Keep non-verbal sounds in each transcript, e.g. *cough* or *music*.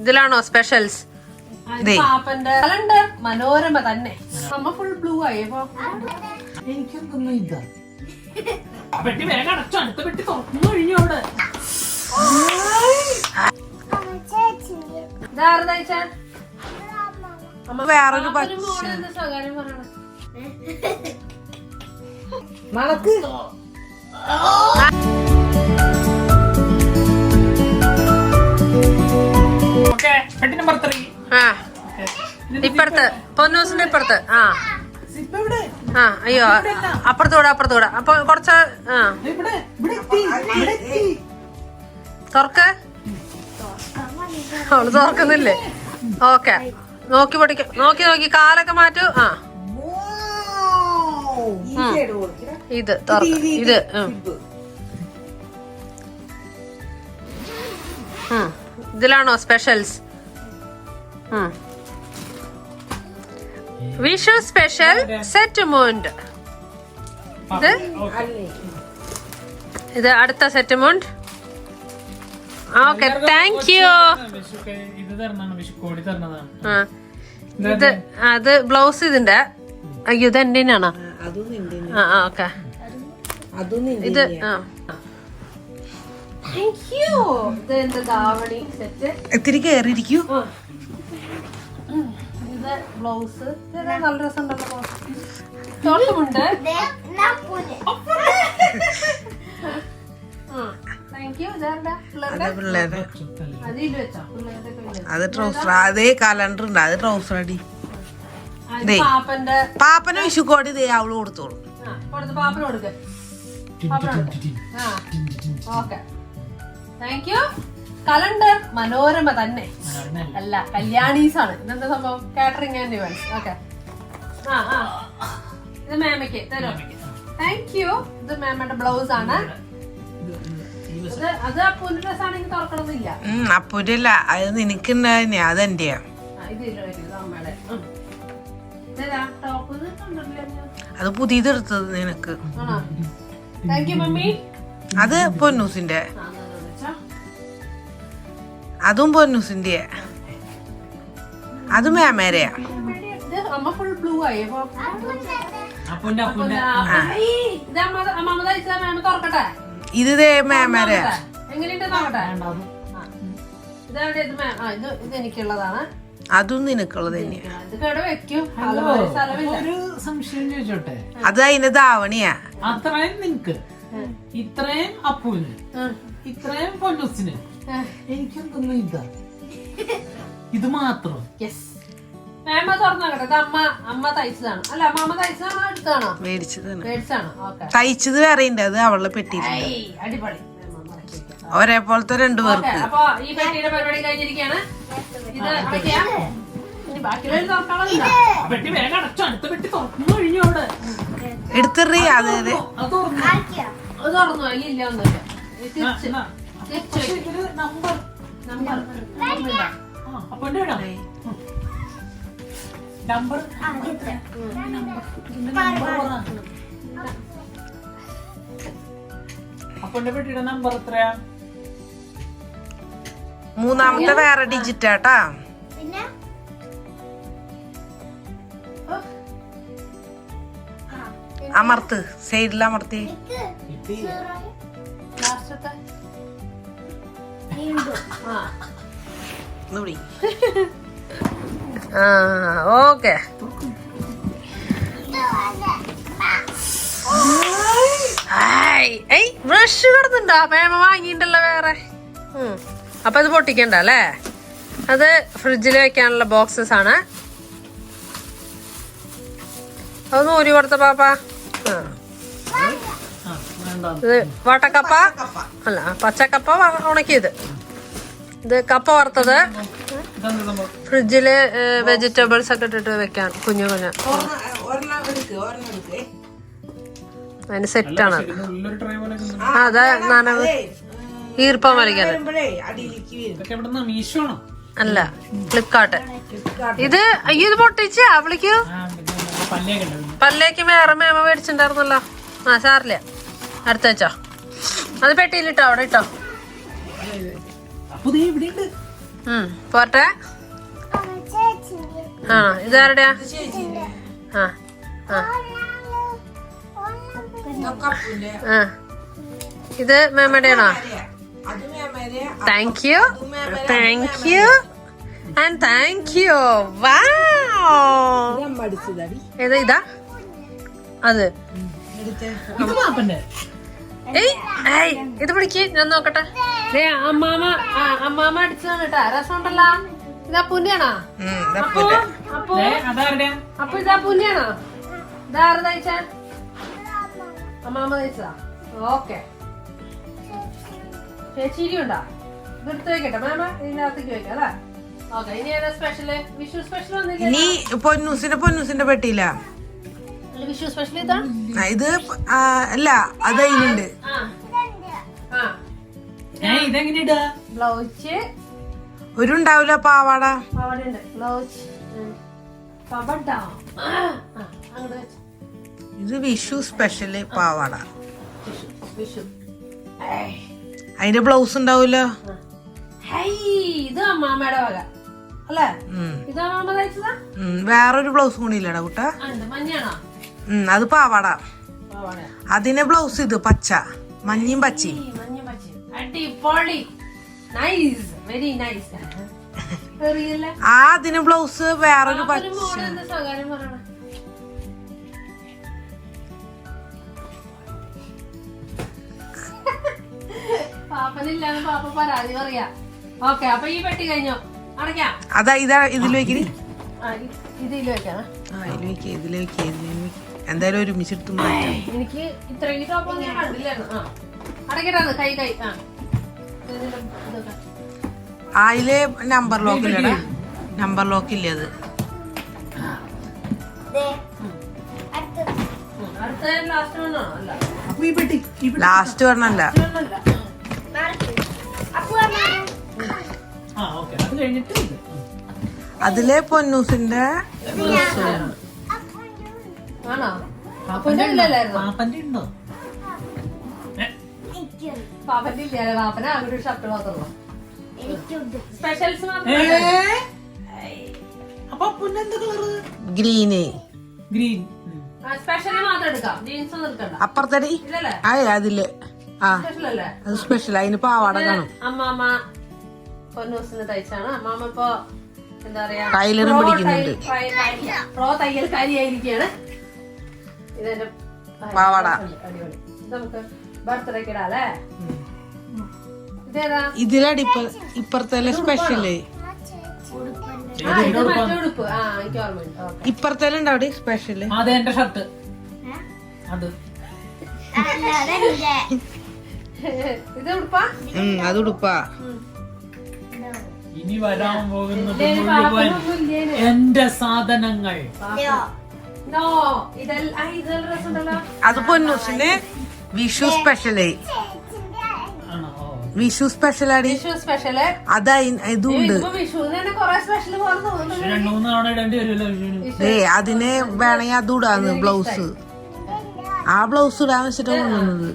ഇതിലാണോ specials calendar Manorama തന്നെ. അമ്മ full blue ആയി അപ്പൊ എനിക്കെന്തൊന്നും ഇതാ ആ പെട്ടി വേഗം അടച്ചു അടുത്ത പെട്ടി തുറന്നു കഴിഞ്ഞു അവിടെ. വേറൊരു മണക്ക്? ഇപ്പുറത്ത് പൊന്നൂസിന്റെ ഇപ്പുറത്ത് ആ. ആ അയ്യോ അപ്പുറത്തൂടെ അപ്പുറത്തൂടെ. അപ്പൊ കുറച്ച് ആ. തുറക്ക്. അവൾ തുറക്കുന്നില്ലേ? ഓക്കെ. നോക്കി പൊടിക്ക നോക്കി നോക്കി കാലൊക്കെ മാറ്റൂ. ആ. ഇത്. തുറക്ക. ഇത് ഇതിലാണോ സ്പെഷ്യൽസ് ഉം. വിഷു സ്പെഷ്യൽ സെറ്റ് മുണ്ട് ഇത്? ഇത് അടുത്ത സെറ്റ് മുണ്ട് ഓക്കെ താങ്ക് യു ഇത് അത് ബ്ലൗസ് ഇതിന്റെ. അയ്യോ ഇത് എന്റെ ആണോ ആ ആ ഓക്കെ ഇത് ആ ഇത്തിരി കയറിയിരിക്കൂ. ഇത് ബ്ലൗസ്. ഇത് നല്ല രസമുണ്ടല്ലോ. അത് ട്രൗസർ അതേ കലണ്ടർ ഉണ്ട് അത് ട്രൗസർ അടി പാപ്പന വിഷു ദേ. പാപ്പന്റെ പാപ്പന് വിഷുക്കോടി ദേ അവൾ കൊടുത്തോളൂ. ആ, കൊടുത്ത് പാപ്പന് കൊടുക്ക്. പാപ്പന് കൊടുക്ക്. ആ okay. Thank you calendar Manorama തന്നെ. അല്ല കല്യാണീസ് ആണ് ഇതെന്താ സംഭവം? കാറ്ററിംഗ് ആൻഡ് ഇവന്റ്സ് ഓക്കെ ആ ആ. ഇത് മാമയ്ക്ക് തരോ? താങ്ക് യു ഇത് മാമയുടെ ബ്ലൗസ് ആണ്. ഇത് അത് അപ്പൂന്റെ ഡ്രസ് ആണെങ്കിൽ തുറക്കണമെന്നില്ല അല്ല അത് നിനക്കുണ്ടായിരുന്നെ അത് പുതിയത് എടുത്തത് നിനക്ക് അത് പൊന്നൂസിന്റെ. ആ. അതും പോന്നു അത് അതും മേമേരെയാ ഇത് മാം ആ ഇത് ഇത് എനിക്കുള്ളതാണ്. അതും നിനക്കുള്ളത് തന്നെയാ. ആ, വെക്കും. ഒരു സംശയം ചോദിച്ചോട്ടെ? അത് അതിന്റെ ധാവണിയാ അത്രയും നിനക്ക്. ഇത്രയും അപ്പുവിന്. ഉം. ഇത്രയും പൊന്നൂസിന്. എനിക്കെന്തൊന്നും ഇതാ *laughs* ഇത് മാത്രം. മാമ തുറന്നോക്കട്ടെ അമ്മ അമ്മ തയ്ച്ചതാണ്. അല്ല അമ്മ തയ്ച്ചതാണോ എടുത്താണോ മേടിച്ചതാണ്. തയ്ച്ചത് വേറെ ഉണ്ട്. അത് അവളെ പെട്ടി അടിപൊളി. ഒരേ പോലത്തെ രണ്ടു പേർക്ക്. അപ്പൊ ഈ പെട്ടിയുടെ പരിപാടി കഴിഞ്ഞിരിക്കുകയാണ്. ഇത് അടയ്ക്കാം. ഇനി ബാക്കിയുള്ളത് തുറക്കാനുള്ളതില്ല ആ പെട്ടി വേഗം അടച്ചു. അടുത്ത പെട്ടി തുറന്നു കഴിഞ്ഞു അവിടെ. എടുത്തെറി അത് അതെ അത് തുറന്നു. അത് തുറന്നു. അതിൽ ഇല്ല ഒന്നുമില്ല. നമ്പർ നമ്പർ നമ്പർ അപ്പുന്റെ പെട്ടിയുടെ നമ്പർ എത്രയാ? മൂന്നാമത്തെ വേറെ ഡിജിറ്റ് ആട്ടാ. അമർത്ത്. സൈഡിൽ അമർത്തി. ഓക്കെ. ബ്രഷ് കിടന്നുണ്ടോ മേമ വാങ്ങിയിട്ടുണ്ടല്ലോ വേറെ. അപ്പൊ അത് പൊട്ടിക്കണ്ട അല്ലേ? അത് ഫ്രിഡ്ജിൽ വെക്കാനുള്ള ബോക്സസ് ആണ്. അതൊന്ന് ഊരി കൊടുത്ത പാപ്പ. ഇത് വട്ടക്കപ്പ. അല്ല പച്ചക്കപ്പ ഉണക്കിയത്. ഇത് കപ്പ വറുത്തത്. ഫ്രിഡ്ജിൽ വെജിറ്റബിൾസ് ഒക്കെ ഇട്ടിട്ട് വെക്കാൻ കുഞ്ഞു കുഞ്ഞു. അതിന് സെറ്റാണ് ആണ്. അതെ നനവ്. ഈർപ്പം വലിക്കാൻ. അല്ല ഫ്ലിപ്കാർട്ട് ഇത് അയ്യോ ഇത് പൊട്ടിച്ച്. അവളിക്ക് പല്ലേക്ക് വേറെ മേമ മേടിച്ചിട്ടുണ്ടായിരുന്നല്ലോ. ആ സാറില്ല. അടുത്ത വെച്ചോ. അത് പെട്ടിയിലിട്ടോ അവിടെ ഇട്ടോ. പോട്ടെ. ആ ഇതാരുടെയാ ആ ആ. ആ. ഇത് മേമരെ thank you thank you and thank you വാ ഏത് ഇതാ? അത്. ഏയ് ഇത് പിടിക്ക് ഞാൻ നോക്കട്ടെ. ദേ, അമ്മാമ അമ്മാമ അടിച്ചതാണ് കേട്ടാ രസമുണ്ടല്ലോ. ഇതാ പുന്യാണോ അപ്പൊ അപ്പൊ അപ്പൊ ഇതാ പുന്യാണോ ഇതാറ് തയ്ച്ച? അമ്മാമ തയ്ച്ചതാ. ഓക്കെ. ചേച്ചിരി ഉണ്ടോ ഇതെടുത്ത് വെക്കട്ടെ. മാമ ഇതിനകത്തേക്ക് വെക്കാം അല്ലേ? ഓക്കെ ഇനി ഏതാ സ്പെഷ്യൽ വിഷു സ്പെഷ്യൽ ഒന്നുമില്ല ഇനി പൊന്നൂസിന്റെ പൊന്നൂസിന്റെ പെട്ടിയില്ല വിഷു സ്പെഷ്യൽ ഇതാ ആ, ഇത് അല്ല അത് അതിലുണ്ട് ആ. ആ ഏ ഇതെങ്ങനെ ഇടാ? ബ്ലൗസ്. ഒരു ഉണ്ടാവില്ല പാവാട. ബ്ലൗസ് പബഡ അങ്ങോട്ട് വെച്ച്. ഇത് വിഷു സ്പെഷ്യൽ പാവാട. അതിന്റെ ബ്ലൗസ് ഉണ്ടാവൂലോ? ഹൈ ഇത് അമ്മാമ്മയുടെ വക. അല്ലേ. ഇത് അമ്മാമ്മ തയ്ച്ചതാ? വേറൊരു ബ്ലൗസ് കൂടി ഇല്ലടാ കുട്ട. മഞ്ഞാണോ അത് പാവാട. അതിന് ബ്ലൗസ് ഇത് പച്ച. മഞ്ഞയും പച്ചയും. ആ അതിന് ബ്ലൗസ് വേറൊരു പച്ച. അതാ ഇതാ ഇതിലേക്ക് ഇതിലേക്ക് ഇതിലേക്ക് ഇതിലേക്ക്. എന്തായാലും ഒരുമിച്ചെടുത്ത് മാറ്റാം. എനിക്ക് ഇത്രയും ഞാൻ കണ്ടില്ലായിരുന്നു. കൈ കൈ. ആ. അതിൽ നമ്പർ ലോക്ക് ഇല്ലടാ. നമ്പർ ലോക്ക് ഇല്ല അത്? ലാസ്റ്റ് പറഞ്ഞല്ല അതിലെ ആ. ഓക്കെ. അത് കഴിഞ്ഞിട്ട് ഇത് പൊന്നൂസിന്റെ ആണോ? പാപ്പന്റെ ഉണ്ടോ? ഇല്ലല്ലായിരുന്നോ? പാപ്പന്റെ ഉണ്ടോ? ഏ, പാപ്പന്റെ ഇല്ല പാപ്പന ഷർട്ട് മാത്രമല്ലോ സ്പെഷ്യൽസ് ഏ? മാത്രം അപ്പൊ പുന്നെന്ത് കളറ്? ഗ്രീന്. ഗ്രീൻ. സ്പെഷ്യൽ മാത്രം എടുക്കാം. ജീൻസ് എടുക്കണ്ട. അപ്പുറത്തടി. ആ അതിൽ. ആ. അത് സ്പെഷ്യൽ അതിന് പാവാട കാണും. അമ്മാമ്മ പൊന്നൂസിന് തയ്ച്ചാണ്. അമ്മാമ്മ ഇപ്പൊ എന്താ പറയാ? ടൈലറും പിടിക്കുന്നുണ്ട് പ്രോ തയ്യൽക്കാരിയായിരിക്കാണ് ഇതെന്റെ പാവാട. അടിപൊളി ഇത് നമുക്ക് ബർത്ത്ഡേക്ക് ഇതേതാ? ഇപ്പൊ ഇപ്പുറത്തെ സ്പെഷ്യൽ ആ ഇത് മറ്റേ ഉടുപ്പ്. ആ എനിക്ക് ഓർമ്മയുണ്ട് ഓക്കെ. ഇപ്പുറത്തെ ഉണ്ടാവിടെ സ്പെഷ്യൽ അതെ എന്റെ ഷർട്ട് അത്. ഇത് ഉടുപ്പാ? ഉം അത് ഉടുപ്പാ. ഇനി വരാൻ പോകുന്നത് മുഴുവൻ എന്റെ സാധനങ്ങൾ. അത് പൊന്നൂസിന്റെ വിഷു സ്പെഷ്യൽ. വിഷു സ്പെഷ്യൽ അടി വിഷു അത് സ്പെഷ്യൽ വരുമല്ലോ വിഷുവിന്. ഏ അതിന് വേണമെങ്കിൽ അത് ഇടാന്ന് ബ്ലൗസ് ആ ബ്ലൗസ് ഇടാന്ന് വെച്ചിട്ടാണ് കൊണ്ടുവന്നത്.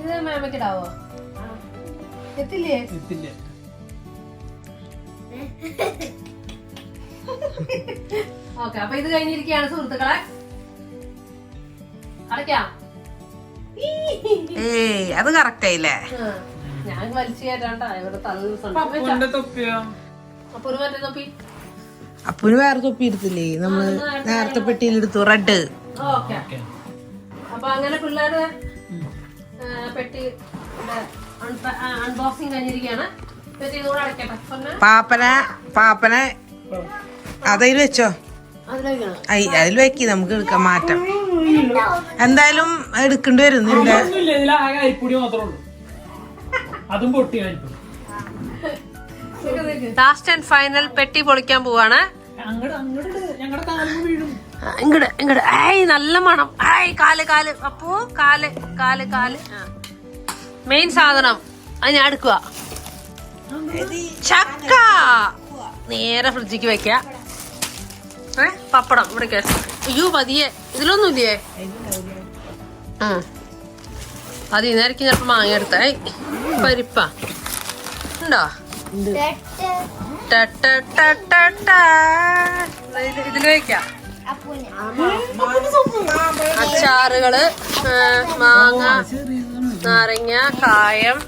ഇത് മാമക്കിടാവോ എത്തില്ലേ? ഓ *laughs* ഓക്കെ അപ്പൊ ഇത് കഴിഞ്ഞിരിക്കുകയാണ് സുഹൃത്തുക്കളെ. അടയ്ക്കാം ഏയ് അത് കറക്റ്റ് ആയില്ലേ? ഞാൻ വലിച്ചു കയറ്റാണ്ടാ ഇവിടെ തള്ളു പപ്പുന്റെ തൊപ്പിയോ? അപ്പൊ ഒരു മറ്റേ നോപ്പി അപ്പന് വേറെ തൊപ്പി എടുത്തില്ലേ? നമ്മൾ നേരത്തെ പെട്ടിയിൽ എടുത്തു റെഡ്. അപ്പൊ അങ്ങനെ പിള്ളേര് പെട്ടി അൺബോക്സിങ് കഴിഞ്ഞിരിക്കുകയാണ്. പാപ്പന പാപ്പനെ. അതതിൽ വെച്ചോ? അതിൽ വെക്കി നമുക്ക് എടുക്കാം മാറ്റം. എന്തായാലും എടുക്കേണ്ടി വരുന്നുണ്ട്. ലാസ്റ്റ് ആൻഡ് ഫൈനൽ പെട്ടി പൊളിക്കാൻ പോവാണ്. ഇങ്ങട് ഇങ്ങട്. ഏയ് നല്ല മണം. ഏയ് കാൽ കാൽ. അപ്പോ കാൽ കാൽ കാൽ. മെയിൻ സാധനം. അത് ഞാൻ എടുക്കുക ചക്ക. നേരെ ഫ്രിഡ്ജിക്ക് വെക്ക. ഏ പപ്പടം ഇവിടെ അയ്യോ പതിയെ. ഇതിലൊന്നും ഇല്ലേ? അത് ഇന്നേരക്ക് ചിലപ്പോ മാങ്ങ എടുത്തേ. പരിപ്പ. ഉണ്ടോ. ഇതിൽ വെക്കാം. അച്ചാറുകൾ മാങ്ങ നാരങ്ങ കായം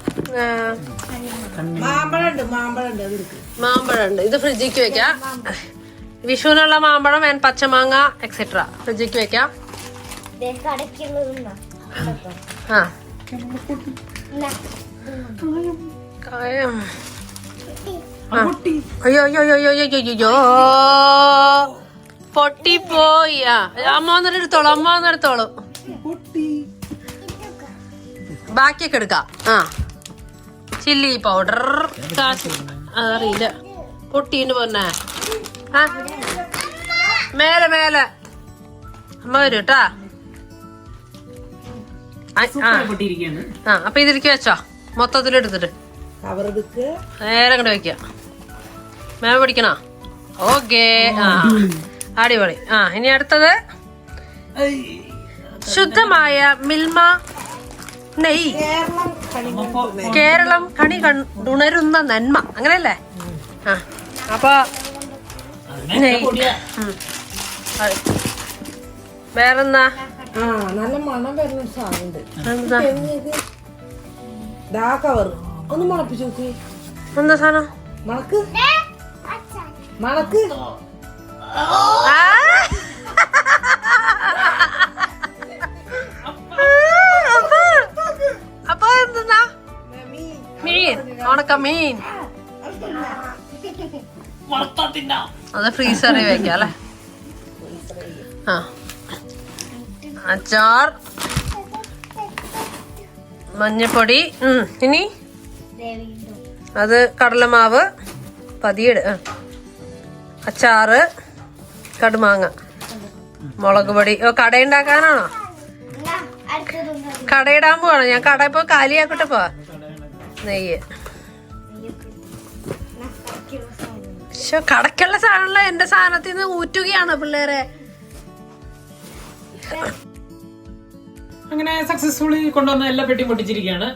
ആ, മാമ്പഴുണ്ട് മാമ്പഴുണ്ട് എടുക്ക് മാമ്പഴമുണ്ട് ഇത് ഫ്രിഡ്ജിക്ക് വെക്കാം. വിഷുവിനുള്ള മാമ്പഴം ആൻഡ് പച്ചമാങ്ങ എക്സെട്ര ഫ്രിഡ്ജിക്ക് വെക്കാം. ആ. അയ്യോ അയ്യോ അയ്യോ അയ്യോ അയ്യോ അയ്യോ പൊട്ടിപ്പോയി ആ അമ്മോന്നര എടുത്തോളൂ അമ്മോന്നര എടുത്തോളൂ. ബാക്കിയൊക്കെ എടുക്കാം. ആ. Chilli powder. അതറിയില്ല. പൊട്ടീണ്ട് പോന്നെ ആ. മേലെ മേലെ. അമ്മ വരൂ കേട്ടാ ആ അപ്പൊ ഇതിലേക്ക് വെച്ചോ. മൊത്തത്തിൽ എടുത്തിട്ട്. നേരെ അങ്ങോട്ട് വെക്കാം. മേമ പിടിക്കണോ? ഓക്കേ. ആ. അടിപൊളി. ആ ഇനി അടുത്തത്. ശുദ്ധമായ മിൽമ നെയ്. കേരളം കണി കണ്ടുണരുന്ന നന്മ. അങ്ങനെയല്ലേ? ആ. അപ്പൊ നെയ്. വേറെന്താ? ആ നല്ല മണം വരുന്ന സാധനമുണ്ട്. എന്താ കവർ ഒന്ന് മണപ്പിച്ചു നോക്ക്. എന്താ സാധനം? മണക്ക്? മണക്ക്? ആ! മീൻ ഉണക്ക മീൻ വളർത്താത്തില്ല അത് ഫ്രീസറിൽ വെക്കാം അല്ലേ? ആ. അച്ചാർ. മഞ്ഞപ്പൊടി. ഉം, ഇനി? അത് കടലമാവ്. പതിയിട്. അച്ചാറ്. കടുമാങ്ങ. മുളക് പൊടി. ഓ കടയുണ്ടാക്കാനാണോ? കടയിടാൻ പോവാണോ? ഞാൻ കട ഇപ്പൊ കാലിയാക്കട്ടെ പോ നെയ്യ്. പക്ഷെ കടക്കുള്ള സാധനമുള്ള എന്റെ സാധനത്തിൽ നിന്ന് ഊറ്റുകയാണ് പിള്ളേരെ. അങ്ങനെ സക്സസ്ഫുള്ളി കൊണ്ടുവന്ന എല്ലാ പെട്ടിയും പൊട്ടിച്ചിരിക്കുകയാണ്.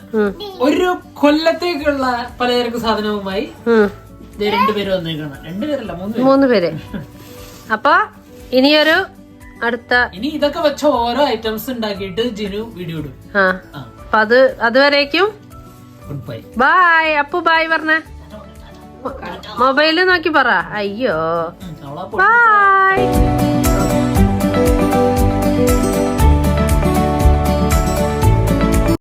ഒരു കൊല്ലത്തേക്കുള്ള പലചരക്ക് സാധനവുമായി രണ്ടുപേര് വന്നേക്കാണ്. രണ്ടുപേരല്ല മൂന്ന് പേര്. മൂന്ന് പേര്. അപ്പൊ ഇനിയൊരു അടുത്ത ഇനി ഇതൊക്കെ വെച്ച ഓരോ ഐറ്റംസ് ഉണ്ടാക്കിയിട്ട് ജിനു വീഡിയോ ഇടും. അപ്പൊ അത് അതുവരേക്കും ബായ് അപ്പു ബായ് പറഞ്ഞ. മൊബൈൽ നോക്കി പറ. അയ്യോ. ബായ്.